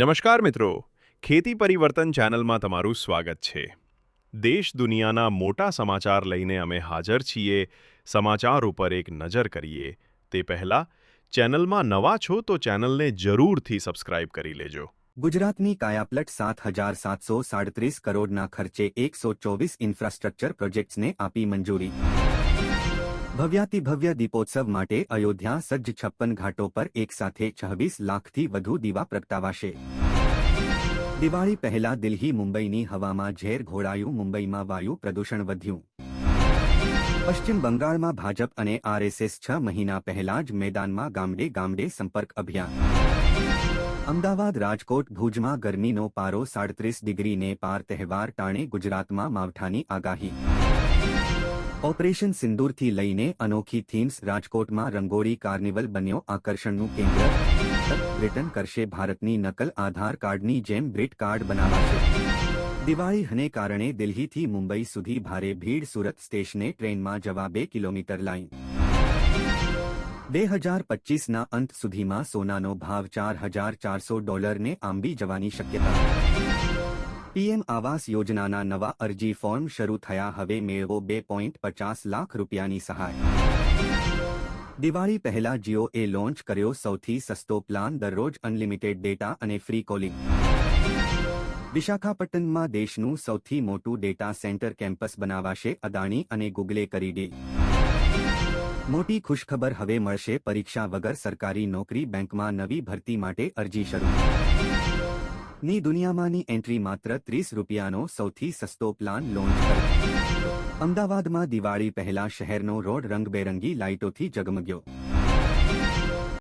નમસ્કાર મિત્રો. ખેતી પરિવર્તન ચેનલમાં તમારું સ્વાગત છે. દેશ દુનિયાના મોટા સમાચાર લઈને અમે હાજર છીએ. સમાચાર ઉપર એક નજર કરીએ. તે પહેલાં, ચેનલમાં નવા છો તો ચેનલને જરૂરથી સબસ્ક્રાઇબ કરી લેજો. ગુજરાતની કાયાપલટ સાત હજાર સાતસો સાડત્રીસ કરોડના ખર્ચે એકસો ચોવીસ ઇન્ફ્રાસ્ટ્રક્ચર પ્રોજેક્ટ્સને આપી મંજૂરી. ભવ્યાતિભવ્ય દીપોત્સવ માટે અયોધ્યા સજ્જ છપ્પન ઘાટો પર એકસાથે છવ્વીસ લાખથી વધુ દીવા પ્રગટાવાશે. દિવાળી પહેલા દિલ્હી મુંબઈની હવામાં ઝેર ઘોડાયું, મુંબઈમાં વાયુ પ્રદૂષણ વધ્યું. પશ્ચિમ બંગાળમાં ભાજપ અને આરએસએસ છ મહિના પહેલા જ મેદાનમાં ગામડે ગામડે સંપર્ક અભિયાન. અમદાવાદ રાજકોટ ભુજમાં ગરમીનો પારો સાડત્રીસ ડિગ્રીને પાર તહેવાર ટાણે ગુજરાતમાં માવઠાની આગાહી. ઓપરેશન સિંદૂરથી લઈને અનોખી થીમ્સ રાજકોટમાં રંગોળી કાર્નિવલ બન્યો. આકર્ષણનું કેન્દ્ર બ્રિટન કરશે ભારતની નકલ આધાર કાર્ડની જેમ બ્રિટ કાર્ડ બનાવાશે. દિવાળી હને કારણે દિલ્હીથી મુંબઈ સુધી ભારે ભીડ. સુરત સ્ટેશને ટ્રેનમાં જવા બે કિલોમીટર લાઈન બે હજાર પચીસના અંત સુધીમાં સોનાનો ભાવ ચાર હજાર ચારસો ડોલરને આંબી જવાની શક્યતા. પીએમ આવાસ યોજનાના નવા અરજી ફોર્મ શરૂ થયા. હવે મેળવો બે પોઈન્ટ પચાસ લાખ રૂપિયાની સહાય. દિવાળી પહેલા જીઓએ લોન્ચ કર્યો સૌથી સસ્તો પ્લાન, દરરોજ અનલિમિટેડ ડેટા અને ફ્રી કોલિંગ. વિશાખાપટ્ટનમાં દેશનું સૌથી મોટું ડેટા સેન્ટર કેમ્પસ બનાવાશે અદાણી અને ગુગલે કરી ડી મોટી ખુશખબર હવે મળશે, પરીક્ષા વગર સરકારી નોકરી બેંકમાં નવી ભરતી માટે અરજી શરૂ. ની દુનિયામાંની એન્ટ્રી માત્ર ત્રીસ રૂપિયાનો સૌથી સસ્તો પ્લાન લોન્ચ કર્યો અમદાવાદમાં દિવાળી પહેલા શહેરનો રોડ રંગબેરંગી લાઇટોથી જગમગ્યો